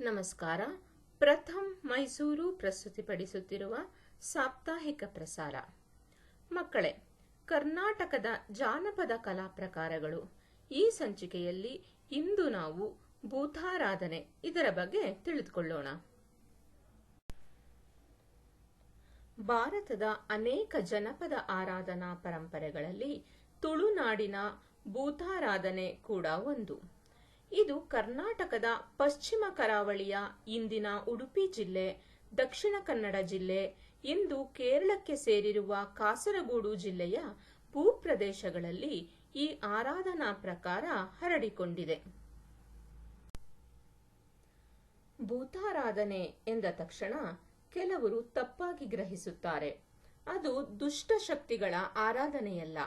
ನಮಸ್ಕಾರ. ಪ್ರಥಮ್ ಮೈಸೂರು ಪ್ರಸ್ತುತಿಪಡಿಸುತ್ತಿರುವ ಸಾಪ್ತಾಹಿಕ ಪ್ರಸಾರ. ಮಕ್ಕಳೇ, ಕರ್ನಾಟಕದ ಜಾನಪದ ಕಲಾ ಪ್ರಕಾರಗಳು ಈ ಸಂಚಿಕೆಯಲ್ಲಿ ಇಂದು ನಾವು ಭೂತಾರಾಧನೆ ಇದರ ಬಗ್ಗೆ ತಿಳಿದುಕೊಳ್ಳೋಣ. ಭಾರತದ ಅನೇಕ ಜನಪದ ಆರಾಧನಾ ಪರಂಪರೆಗಳಲ್ಲಿ ತುಳುನಾಡಿನ ಭೂತಾರಾಧನೆ ಕೂಡ ಒಂದು. ಇದು ಕರ್ನಾಟಕದ ಪಶ್ಚಿಮ ಕರಾವಳಿಯ ಇಂದಿನ ಉಡುಪಿ ಜಿಲ್ಲೆ, ದಕ್ಷಿಣ ಕನ್ನಡ ಜಿಲ್ಲೆ, ಇಂದು ಕೇರಳಕ್ಕೆ ಸೇರಿರುವ ಕಾಸರಗೋಡು ಜಿಲ್ಲೆಯ ಭೂಪ್ರದೇಶಗಳಲ್ಲಿ ಈ ಆರಾಧನಾ ಪ್ರಕಾರ ಹರಡಿಕೊಂಡಿದೆ. ಭೂತಾರಾಧನೆ ಎಂದ ತಕ್ಷಣ ಕೆಲವರು ತಪ್ಪಾಗಿ ಗ್ರಹಿಸುತ್ತಾರೆ. ಅದು ದುಷ್ಟ ಶಕ್ತಿಗಳ ಆರಾಧನೆಯಲ್ಲ.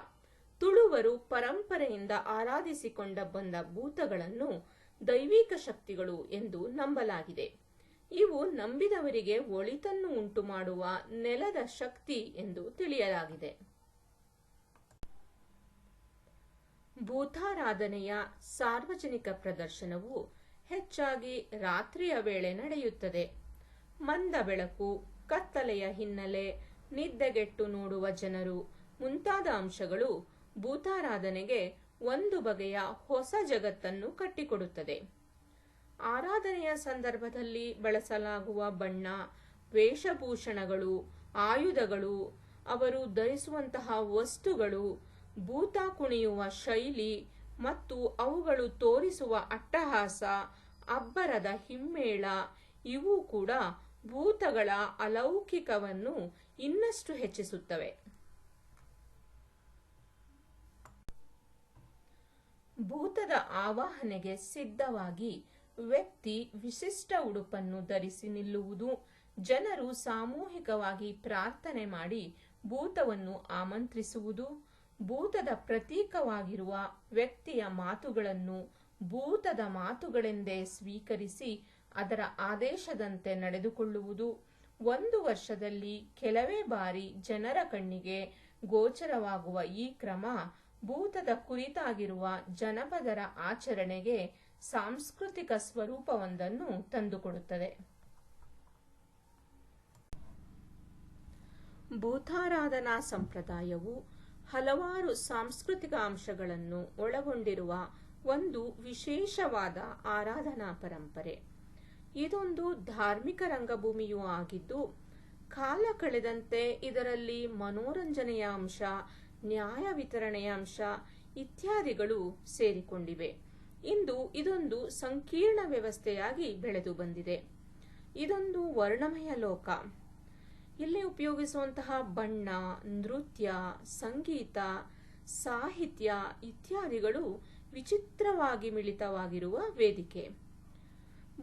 ತುಳುವರು ಪರಂಪರೆಯಿಂದ ಆರಾಧಿಸಿಕೊಂಡ ಬಂದ ಭೂತಗಳನ್ನು ದೈವಿಕ ಶಕ್ತಿಗಳು ಎಂದು ನಂಬಲಾಗಿದೆ. ಇವು ನಂಬಿದವರಿಗೆ ಒಳಿತನ್ನು ಉಂಟು ಮಾಡುವ ನೆಲದ ಶಕ್ತಿ ಎಂದು ತಿಳಿಯಲಾಗಿದೆ. ಭೂತಾರಾಧನೆಯ ಸಾರ್ವಜನಿಕ ಪ್ರದರ್ಶನವು ಹೆಚ್ಚಾಗಿ ರಾತ್ರಿಯ ವೇಳೆ ನಡೆಯುತ್ತದೆ. ಮಂದ ಬೆಳಕು, ಕತ್ತಲೆಯ ಹಿನ್ನೆಲೆ, ನಿದ್ದೆಗೆಟ್ಟು ನೋಡುವ ಜನರು ಮುಂತಾದ ಅಂಶಗಳು ಭೂತಾರಾಧನೆಗೆ ಒಂದು ಬಗೆಯ ಹೊಸ ಜಗತ್ತನ್ನು ಕಟ್ಟಿಕೊಡುತ್ತದೆ. ಆರಾಧನೆಯ ಸಂದರ್ಭದಲ್ಲಿ ಬಳಸಲಾಗುವ ಬಣ್ಣ, ವೇಷಭೂಷಣಗಳು, ಆಯುಧಗಳು, ಅವರು ಧರಿಸುವಂತಹ ವಸ್ತುಗಳು, ಭೂತ ಕುಣಿಯುವ ಶೈಲಿ ಮತ್ತು ಅವುಗಳು ತೋರಿಸುವ ಅಟ್ಟಹಾಸ, ಅಬ್ಬರದ ಹಿಮ್ಮೇಳ, ಇವು ಕೂಡ ಭೂತಗಳ ಅಲೌಕಿಕವನ್ನು ಇನ್ನಷ್ಟು ಹೆಚ್ಚಿಸುತ್ತವೆ. ಭೂತದ ಆವಾಹನೆಗೆ ಸಿದ್ಧವಾಗಿ ವ್ಯಕ್ತಿ ವಿಶಿಷ್ಟ ಉಡುಪನ್ನು ಧರಿಸಿ ನಿಲ್ಲುವುದು. ಜನರು ಸಾಮೂಹಿಕವಾಗಿ ಪ್ರಾರ್ಥನೆ ಮಾಡಿ ಭೂತವನ್ನು ಆಮಂತ್ರಿಸುವುದು. ಭೂತದ ಪ್ರತೀಕವಾಗಿರುವ ವ್ಯಕ್ತಿಯ ಮಾತುಗಳನ್ನು ಭೂತದ ಮಾತುಗಳೆಂದೇ ಸ್ವೀಕರಿಸಿ ಅದರ ಆದೇಶದಂತೆ ನಡೆದುಕೊಳ್ಳುವುದು. ಒಂದು ವರ್ಷದಲ್ಲಿ ಕೆಲವೇ ಬಾರಿ ಜನರ ಕಣ್ಣಿಗೆ ಗೋಚರವಾಗುವ ಈ ಕ್ರಮ ಭೂತದ ಕುರಿತಾಗಿರುವ ಜನಪದರ ಆಚರಣೆಗೆ ಸಾಂಸ್ಕೃತಿಕ ಸ್ವರೂಪವೊಂದನ್ನು ತಂದುಕೊಡುತ್ತದೆ. ಭೂತಾರಾಧನಾ ಸಂಪ್ರದಾಯವು ಹಲವಾರು ಸಾಂಸ್ಕೃತಿಕ ಅಂಶಗಳನ್ನು ಒಳಗೊಂಡಿರುವ ಒಂದು ವಿಶೇಷವಾದ ಆರಾಧನಾ ಪರಂಪರೆ. ಇದೊಂದು ಧಾರ್ಮಿಕ ರಂಗಭೂಮಿಯೂ ಆಗಿದ್ದು, ಕಾಲ ಕಳೆದಂತೆ ಇದರಲ್ಲಿ ಮನೋರಂಜನೆಯ ಅಂಶ ನ್ಯಾಯ ವಿತರಣೆಯ ಅಂಶ ಇತ್ಯಾದಿಗಳು ಸೇರಿಕೊಂಡಿವೆ. ಇಂದು ಇದೊಂದು ಸಂಕೀರ್ಣ ವ್ಯವಸ್ಥೆಯಾಗಿ ಬೆಳೆದು ಬಂದಿದೆ. ಇದೊಂದು ವರ್ಣಮಯ ಲೋಕ. ಇಲ್ಲಿ ಉಪಯೋಗಿಸುವಂತಹ ಬಣ್ಣ, ನೃತ್ಯ, ಸಂಗೀತ, ಸಾಹಿತ್ಯ ಇತ್ಯಾದಿಗಳು ವಿಚಿತ್ರವಾಗಿ ಮಿಳಿತವಾಗಿರುವ ವೇದಿಕೆ.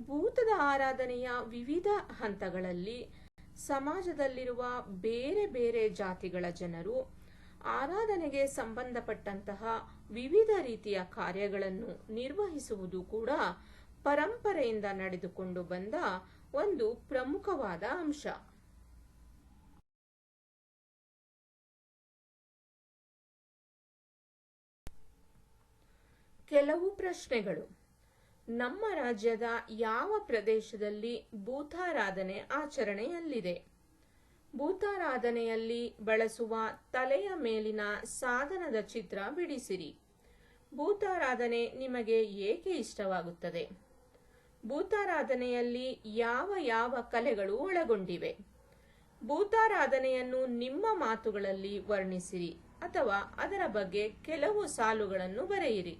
ಭೂತದ ಆರಾಧನೆಯ ವಿವಿಧ ಹಂತಗಳಲ್ಲಿ ಸಮಾಜದಲ್ಲಿರುವ ಬೇರೆ ಬೇರೆ ಜಾತಿಗಳ ಜನರು ಆರಾಧನೆಗೆ ಸಂಬಂಧಪಟ್ಟಂತಹ ವಿವಿಧ ರೀತಿಯ ಕಾರ್ಯಗಳನ್ನು ನಿರ್ವಹಿಸುವುದು ಕೂಡ ಪರಂಪರೆಯಿಂದ ನಡೆದುಕೊಂಡು ಬಂದ ಒಂದು ಪ್ರಮುಖವಾದ ಅಂಶ. ಕೆಲವು ಪ್ರಶ್ನೆಗಳು. ನಮ್ಮ ರಾಜ್ಯದ ಯಾವ ಪ್ರದೇಶದಲ್ಲಿ ಭೂತಾರಾಧನೆ ಆಚರಣೆಯಲ್ಲಿದೆ? ಭೂತಾರಾಧನೆಯಲ್ಲಿ ಬಳಸುವ ತಲೆಯ ಮೇಲಿನ ಸಾಧನದ ಚಿತ್ರ ಬಿಡಿಸಿರಿ. ಭೂತಾರಾಧನೆ ನಿಮಗೆ ಏಕೆ ಇಷ್ಟವಾಗುತ್ತದೆ? ಭೂತಾರಾಧನೆಯಲ್ಲಿ ಯಾವ ಯಾವ ಕಲೆಗಳು ಒಳಗೊಂಡಿವೆ? ಭೂತಾರಾಧನೆಯನ್ನು ನಿಮ್ಮ ಮಾತುಗಳಲ್ಲಿ ವರ್ಣಿಸಿರಿ ಅಥವಾ ಅದರ ಬಗ್ಗೆ ಕೆಲವು ಸಾಲುಗಳನ್ನು ಬರೆಯಿರಿ.